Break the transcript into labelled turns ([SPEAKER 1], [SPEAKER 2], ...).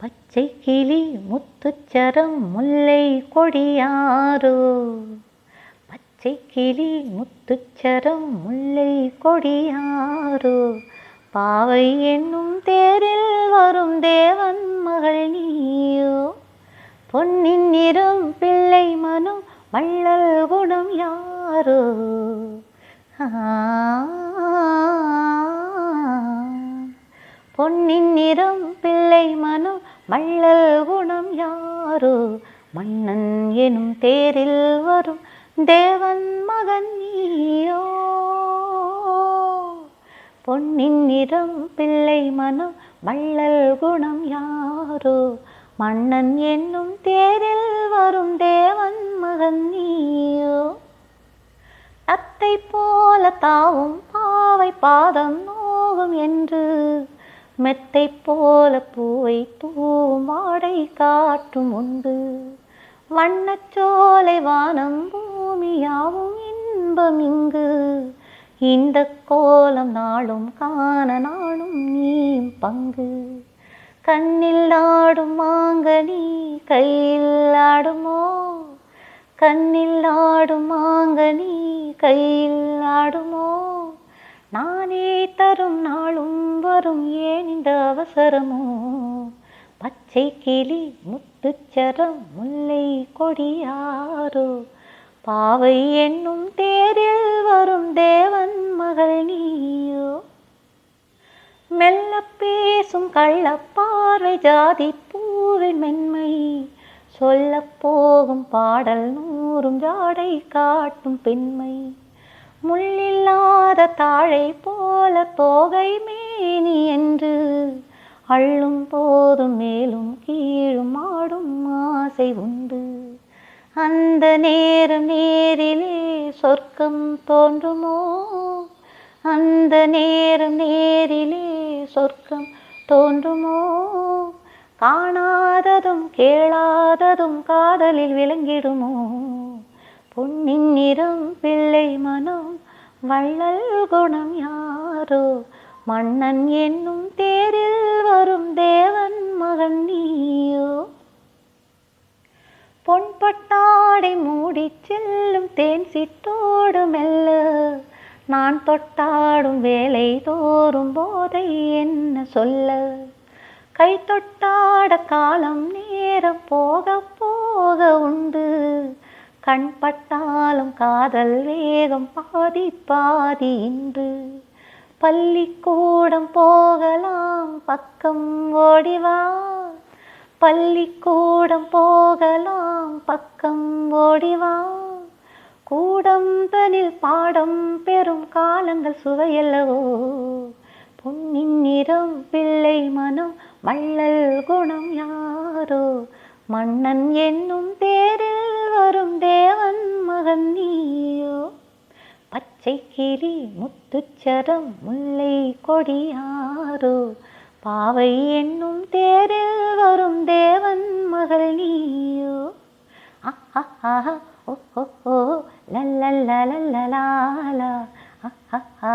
[SPEAKER 1] பச்சை கிளி முத்துச்சரம் முல்லை கொடியாரோ பச்சை கிளி முத்துச்சரம் முல்லை கொடியாரோ பாவை என்னும் தேரில் வரும் தேவன் மகள் நீயோ? பொன்னின் நிறம் பிள்ளை மனம் வள்ளல் குணம் யாரோ? ஆ பொன்னின் நிறம் பிள்ளை மனம் மள்ளல் குணம் யாரோ? மன்னன் எனும் தேரில் வரும் தேவன் மகன் நீயோ பொன்னின் நிறம் பிள்ளை மனம் மள்ளல் குணம் யாரோ? மன்னன் என்னும் தேரில் வரும் தேவன் மகன் நீயோ தத்தை போல தாவும் பாவை பாதம் நோகும் என்று மெத்தை போல போய் தூவும் ஆடை காட்டும் உண்டு. வண்ணச்சோலை வானம் பூமியாவும் இன்பம் இங்கு. இந்த கோலம் நாளும் காண நாளும் நீ பங்கு. கண்ணில் ஆடும் மாங்கனி கையில் ஆடுமோ? கண்ணில் ஆடும் மாங்கனி கையில் ஆடுமோ? நானே தரும் நாளும் வரும் ஏன் இந்த அவசரமோ? பச்சை கிளி முத்துச்சரம் முல்லை கொடியாரோ பாவை என்னும் தேரில் வரும் தேவன் மகள் நீயோ? மெல்ல பேசும் கள்ளப்பார்வை ஜாதி பூவின் மென்மை சொல்ல போகும் பாடல் நூறும் ஜாடை காட்டும் பெண்மை. முள்ளில்லாத தாழை போல போகை மேனி என்று அள்ளும் போதும் மேலும் கீழும் ஆடும் ஆசை உண்டு. அந்த நேரம் நேரிலே சொர்க்கம் தோன்றுமோ? அந்த நேரம் நேரிலே சொர்க்கம் தோன்றுமோ? காணாததும் கேளாததும் காதலில் விளங்கிடுமோ? பொன்னின் நிறம் பிள்ளை மனம் வள்ளல் குணம் யாரோ? மன்னன் என்னும் தேரில் வரும் தேவன் மகன் நீயோ? பொன்பட்டாடை மூடி செல்லும் தேன் சிட்டோடு மெல்ல நான் தொட்டாடும் வேலை தோறும் போதை என்ன சொல்ல? கை தொட்டாட காலம் நேரம் போக போக உண்டு கண் பட்டாலும் காதல் வேகம் பாதி பாதி இன்று. பள்ளிக்கூடம் போகலாம் பக்கம் ஓடிவா பள்ளிக்கூடம் போகலாம் பக்கம் ஓடிவா கூடம் தனில் பாடம் பெறும் காலங்கள் சுவையல்லவோ. பொன்னின் நிறம் பிள்ளை மனம் மள்ளல் குணம் யாரோ. மன்னன் என்னும் தேரில் வரும் தேவன் மகன் நீயோ பச்சை கிளி முத்துச்சரம் முல்லை கொடியாரோ பாவை என்னும் தேரில் வரும் தேவன் மகள் நீயோ ஆஹா ஓ ஓ ஓ லல்லல்லலல்லலாலா ஆஹா